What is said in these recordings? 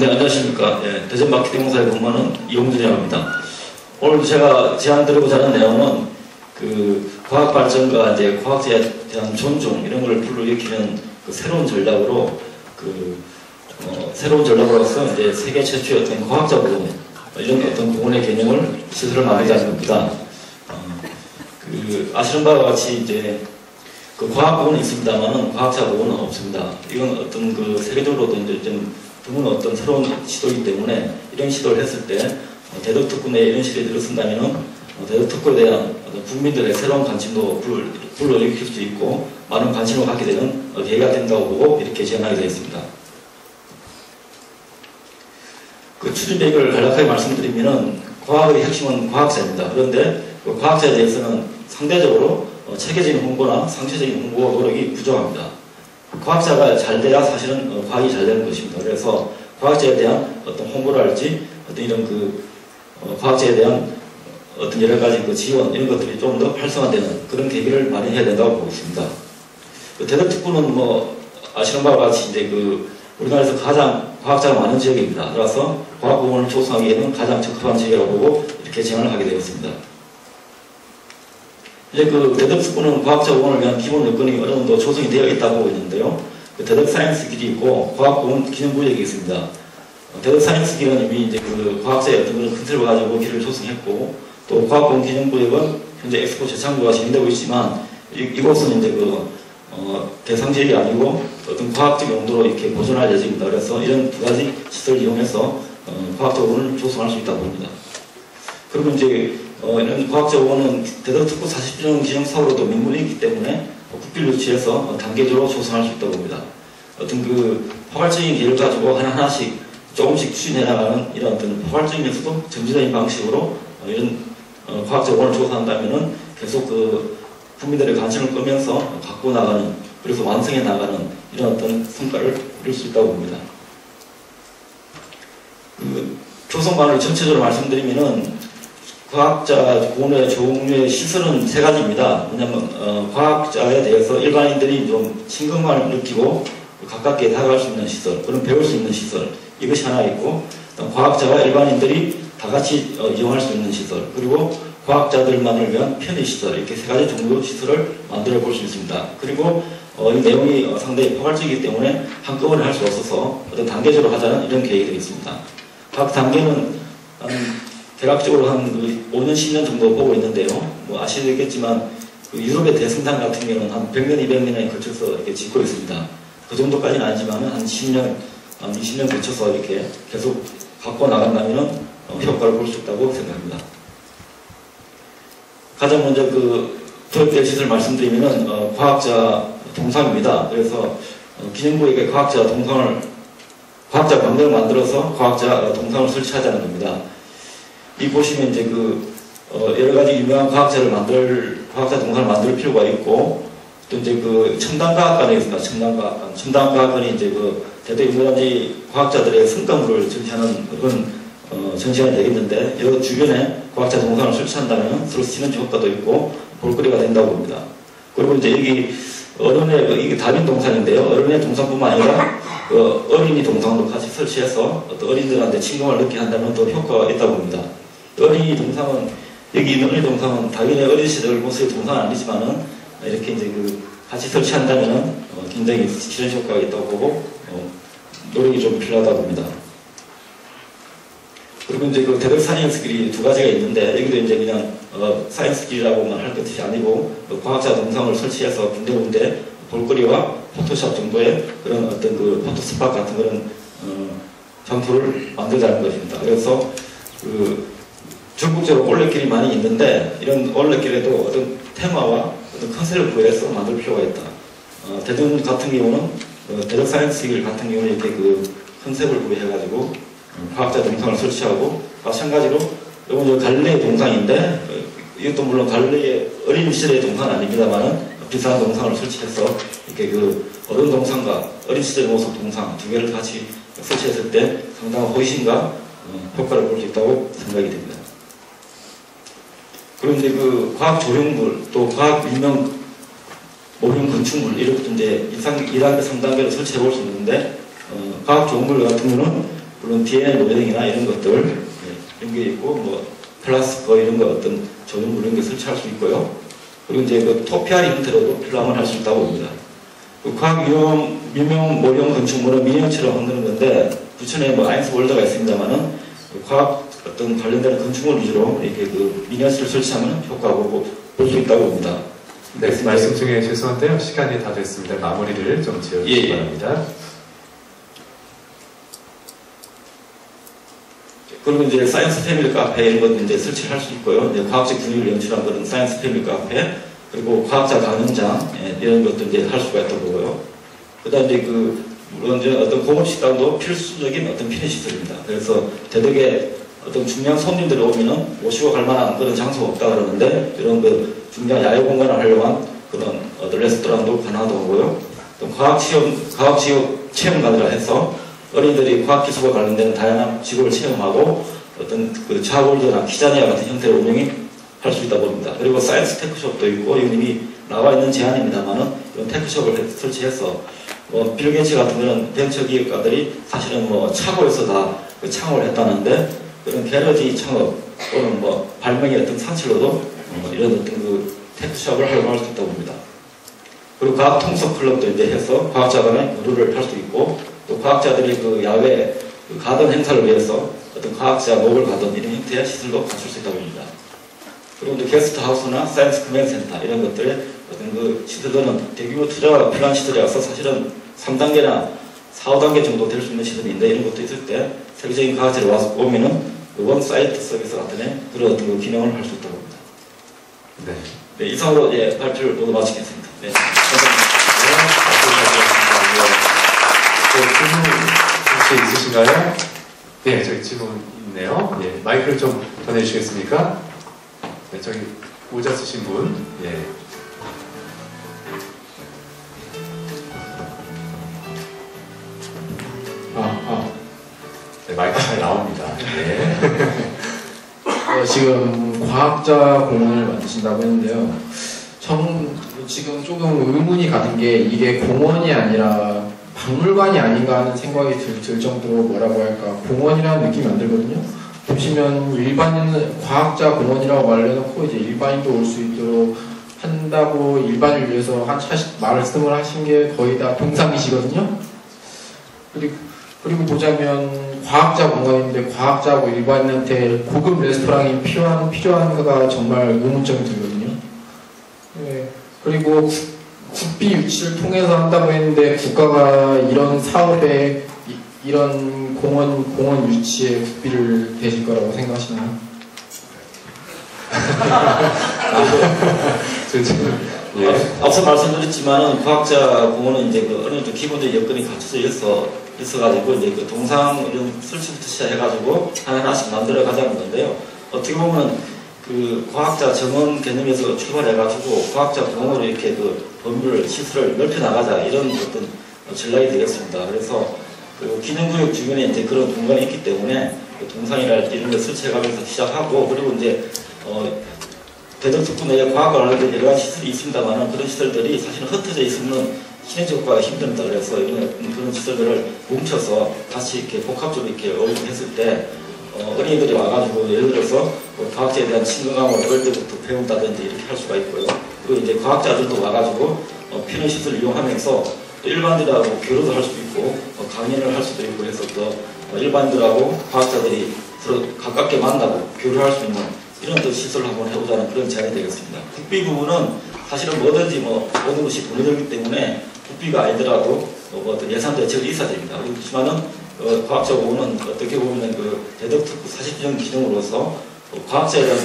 네, 안녕하십니까. 예, 대전 마케팅 공사에 근무하는 이용준이라고 합니다. 오늘 제가 제안 드리고자 하는 내용은 그 과학 발전과 이제 과학자에 대한 존중 이런 걸 불러일으키는 그 새로운 전략으로 그 어, 새로운 전략으로서 이제 세계 최초의 어떤 과학자 부분 이런 어떤 부분의 개념을 시설을 만들자는 겁니다. 어, 그 아시는 바와 같이 이제 그 과학 부분은 있습니다만은 과학자 부분은 없습니다. 이건 어떤 그 세계적으로도 이제 좀 드문 어떤 새로운 시도이기 때문에 이런 시도를 했을 때 어, 대덕특구 내에 이런 시도를 들었습니다면은 어, 대덕특구에 대한 국민들의 새로운 관심도 불, 불러일으킬 수 있고 많은 관심을 갖게 되는 어, 계기가 된다고 보고 이렇게 제안하게 되었습니다. 그 추진 계획을 간략하게 말씀드리면은 과학의 핵심은 과학자입니다. 그런데 그 과학자에 대해서는 상대적으로 어, 체계적인 홍보나 상시적인 홍보 노력이 부족합니다. 과학자가 잘 돼야 사실은 어, 과학이 잘 되는 것입니다. 그래서 과학자에 대한 어떤 홍보랄지 어떤 이런 그 어, 과학자에 대한 어떤 여러 가지 그 지원 이런 것들이 좀 더 활성화되는 그런 계기를 마련해야 된다고 보고 있습니다. 그 대덕특구는 뭐 아시는 바와 같이 이제 그 우리나라에서 가장 과학자가 많은 지역입니다. 따라서 과학 부문을 조성하기에는 가장 적합한 지역이라고 보고 이렇게 제안을 하게 되었습니다. 이제 그 대덕특구는 과학자 부문을 위한 기본 여건이 어느 정도 조성이 되어 있다고 있는데요. 그 대덕 사이언스 길이 있고 과학 부문 기능 구역이 있습니다. 어, 대덕 사이언스 길은 이미 이제 그 과학자의 어떤 그런 컨셉을 가지고 길을 조성했고 또 과학 부문 기능 구역은 현재 엑스포 재창구가 진행되고 있지만 이, 이곳은 이제 그 어, 대상 지역이 아니고 어떤 과학적 용도로 이렇게 보존할 예정입니다. 그래서 이런 두 가지 시설을 이용해서 어, 과학적 부문을 조성할 수 있다고 봅니다. 그리고 이제 어, 이런 과학적 원은 대덕특구 40주년 기념 사업으로도 민물이 있기 때문에 어, 국비를 유치해서 어, 단계적으로 조성할 수 있다고 봅니다. 어떤 그 포괄적인 기회를 가지고 하나하나씩 조금씩 추진해 나가는 이런 어떤 포괄적인 에서도 점진적인 방식으로 어, 이런 어, 과학적 원을 조성한다면은 계속 그 국민들의 관심을 끄면서 갖고 나가는 그래서 완성해 나가는 이런 어떤 성과를 이룰 수 있다고 봅니다. 그 조성반을 전체적으로 말씀드리면은 과학자 고문의 종류의 시설은 세 가지입니다. 왜냐하면 어, 과학자에 대해서 일반인들이 좀 친근감을 느끼고 가깝게 다가갈 수 있는 시설, 그런 배울 수 있는 시설 이것이 하나 있고 과학자와 일반인들이 다 같이 어, 이용할 수 있는 시설 그리고 과학자들만을 위한 편의 시설 이렇게 세 가지 종류 시설을 만들어 볼 수 있습니다. 그리고 어, 이 내용이 어, 상당히 포괄적이기 때문에 한꺼번에 할 수 없어서 어떤 단계적으로 하자는 이런 계획이 되겠습니다. 각 단계는 한 대략적으로 한 5년, 10년 정도 보고 있는데요. 뭐 아시겠지만 그 유럽의 대승당 같은 경우는 한 100년, 200년에 걸쳐서 이렇게 짓고 있습니다. 그 정도까지는 아니지만 한 10년, 한 20년 거쳐서 이렇게 계속 갖고 나간다면 어, 효과를 볼 수 있다고 생각합니다. 가장 먼저 그 교육될 시설 말씀드리면은 어, 과학자 동상입니다. 그래서 어, 기념부에게 과학자 동상을 과학자 방정을 만들어서 과학자 동상을 설치하자는 겁니다. 이 보시면 이제 그 어, 여러 가지 유명한 과학자를 만들 과학자 동상을 만들 필요가 있고 또 이제 그 첨단 과학관에 있습니다. 첨단 과학관. 첨단 과학관이 이제 그 대대 유명한지 과학자들의 성과물을 전시하는 그런 어, 전시가 되겠는데 이 주변에 과학자 동상을 설치한다면 시너지 효과도 있고 볼거리가 된다고 봅니다. 그리고 이제 여기 어른의 그 이게 다빈 동상인데요. 어른의 동상뿐만 아니라 그 어린이 동상도 같이 설치해서 어린이들한테 친근을 느끼게 한다면 더 효과가 있다고 봅니다. 어린이 동상은 여기 있는 어린이 동상은 당연히 어린 시절 모습의 동상은 아니지만은 이렇게 이제 그 같이 설치한다면은 어, 굉장히 실현 효과가 있다고 보고 어, 노력이 좀 필요하다고 봅니다. 그리고 이제 그 대덕 사이언스 길이 두 가지가 있는데 여기도 이제 그냥 어, 사이언스 길이라고만 할 것이 아니고 그 과학자 동상을 설치해서 군데군데 볼거리와 포토샵 정도의 그런 어떤 그 포토 스팟 같은 그런 어, 장소를 만들자는 것입니다. 그래서 그 전국적으로 올레길이 많이 있는데 이런 올레길에도 어떤 테마와 어떤 컨셉을 구해서 만들 필요가 있다. 어, 대전 같은 경우는 어, 대덕 사이언스 길 같은 경우는 이렇게 그 컨셉을 구해가지고 어, 과학자 동상을 설치하고 마찬가지로 이건 갈릴레이 동상인데 어, 이것도 물론 갈릴레이의 어린 시절의 동상은 아닙니다만은 비슷한 동상을 설치해서 이렇게 그 어른 동상과 어린 시절의 모습 동상 두 개를 같이 설치했을 때 상당한 호신과 어, 효과를 볼 수 있다고 생각이 됩니다. 이제 그 과학 조형물 또 과학 유명 모형 건축물 이런 것도 이제 1단계, 3단계로 설치해 볼 수 있는데 어, 과학 조형물 같은 경우는 물론 DNA 모형이나 이런 것들 예, 이런 게 있고 뭐 플라스틱 이런 거 어떤 조형물 이런 게 설치할 수 있고요. 그리고 이제 그 토피아리 형태로도 필요하면 할수 있다고 봅니다. 그 과학 유명, 유명 모형 건축물은 민형처럼 만드는 건데 부천에 뭐 아인스 월드가 있습니다만은 그 과학 어떤 관련된 건축물 위주로 이렇게 그 미니어스를 설치하면 효과가 볼수 있다고 봅니다. 네, 말씀 중에 죄송한데요. 시간이 다 됐습니다. 마무리를 좀 지어주시기 예, 예. 바랍니다. 그리고 이제 사이언스 패밀리 카페 이런 것도 이제 설치를 할 수 있고요. 이제 과학적 분위기를 연출한 그런 사이언스 패밀리 카페 그리고 과학자 강연장 예, 이런 것도 이제 할 수가 있다고 보고요. 그 다음 이제 그 물론 이제 어떤 공업 식당도 필수적인 어떤 편의 시설입니다. 그래서 대덕에 어떤 중요한 손님들이 오면은 모시고 갈 만한 그런 장소가 없다 그러는데 이런 그 중요한 야외 공간을 활용한 그런 어떤 레스토랑도 가능하다고 하고요. 또 과학 체험 과학 지역 체험관이라 해서 어린이들이 과학 기술과 관련된 다양한 지구를 체험하고 어떤 그 자골드나 키자니아 같은 형태의 운영이 할 수 있다고 봅니다. 그리고 사이언스 테크숍도 있고 이미 나와 있는 제안입니다만은 이런 테크숍을 해- 설치해서 뭐 빌게이츠 같은 그런 벤처 기업가들이 사실은 뭐 차고에서 다그 창업을 했다는데 그런 게러지 창업 또는 뭐 발명의 어떤 산실로도 어, 이런 어떤 그 테크숍을 활용할 수 있다고 봅니다. 그리고 과학 통속 클럽도 이제 해서 과학자 간의 교류를 할 수 있고 또 과학자들이 그 야외 그 가든 행사를 위해서 어떤 과학자 목을 가든 이런 형태의 시설도 갖출 수 있다고 봅니다. 그리고 이제 게스트 하우스나 사이언스 커맨 센터 이런 것들의 어떤 그 시설들은 대규모 투자가 필요한 시설이라서 사실은 3단계나 4, 5단계 정도 될 수 있는 시설인데 이런 것도 있을 때 세계적인 과학자를 와서 오면은 그원 사이트 서비스 같은 애 그런 어떤 그 기능을 할 수 있다고 봅니다. 네. 네, 이상으로 예, 발표를 모두 마치겠습니다. 네, 감사합니다. 네, 질문 혹시 있으신가요? 네, 저기 질문 있네요. 예, 마이크를 좀 전해주시겠습니까? 네, 저기 모자 쓰신 분. 예. 지금 과학자 공원을 만드신다고 했는데요. 정, 지금 조금 의문이 가는 게 이게 공원이 아니라 박물관이 아닌가 하는 생각이 들, 들 정도로 뭐라고 할까 공원이라는 느낌이 안 들거든요. 보시면 일반인 과학자 공원이라고 말해놓고 이제 일반인도 올 수 있도록 한다고 일반을 위해서 한 차씩 말씀을 하신 게 거의 다 동상이시거든요. 그리고 그리고 보자면 과학자 공간인데 과학자하고 일반인한테 고급 레스토랑이 필요한 필요한가가 정말 의문점이 들거든요. 네. 그리고 국- 국비 유치를 통해서 한다고 했는데 국가가 이런 사업에 이, 런 공원 공원 유치에 국비를 대실 거라고 생각하시나요? 저 지금 예. 앞- 앞서 말씀드렸지만 과학자 공원은 이제 그 어느 정도 기본적인 여건이 갖춰져 있어 있어가지고 이제 그 동상 이런 설치부터 시작해가지고 하나하나씩 만들어 가자는 건데요. 어떻게 보면 그 과학자 정원 개념에서 출발해가지고 과학자 공원으로 이렇게 그 범위를 시설을 넓혀 나가자 이런 어떤 전략이 되겠습니다. 그래서 그 기능구역 주변에 이제 그런 공간이 있기 때문에 그 동상이랄지 이런 걸 설치해가면서 시작하고 그리고 이제 어 대전특구 내에 과학과 관련된 여러 가지 시설이 있습니다만 그런 시설들이 사실은 흩어져 있으면 시행적과가 힘듭니다. 그래서 이런 그런 시설들을 뭉쳐서 같이 이렇게 복합적으로 이렇게 어울리게 했을 때 어, 어린이들이 와가지고 예를 들어서 뭐 과학자에 대한 친근감을 어릴 때부터 배운다든지 이렇게 할 수가 있고요. 그리고 이제 과학자들도 와가지고 어, 편의 시설을 이용하면서 또 일반인들하고 교류도 할 수도 있고 어, 강연을 할 수도 있고 해서 또 어, 일반인들하고 과학자들이 서로 가깝게 만나고 교류할 수 있는 이런 또 시설을 한번 해보자는 그런 제안이 되겠습니다. 국비 부분은 사실은 뭐든지 뭐 모든 것이 돈이 들기 때문에 국비가 아니더라도 뭐 어떤 예산 대책이 있어야 됩니다. 그렇지만은 어, 부분은 어떻게 보면 그 대덕특구 사실적 기능으로서 어, 과학자에 대한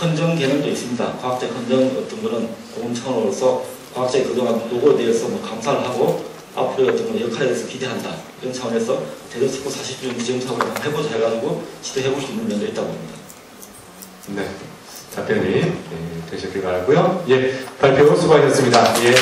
헌정 개념도 있습니다. 과학자 헌정 어떤 그런 공차원으로서 과학자의 그동안 노고에 대해서 뭐 감사를 하고 앞으로의 어떤 뭐 역할에 대해서 기대한다. 이런 차원에서 40주 지정사업을 한번 해보자 해가지고 시도해볼 수 있는 면도 있다고 봅니다. 네. 답변이 예, 되셨길 바라고요. 예, 발표 수고하셨습니다. 예.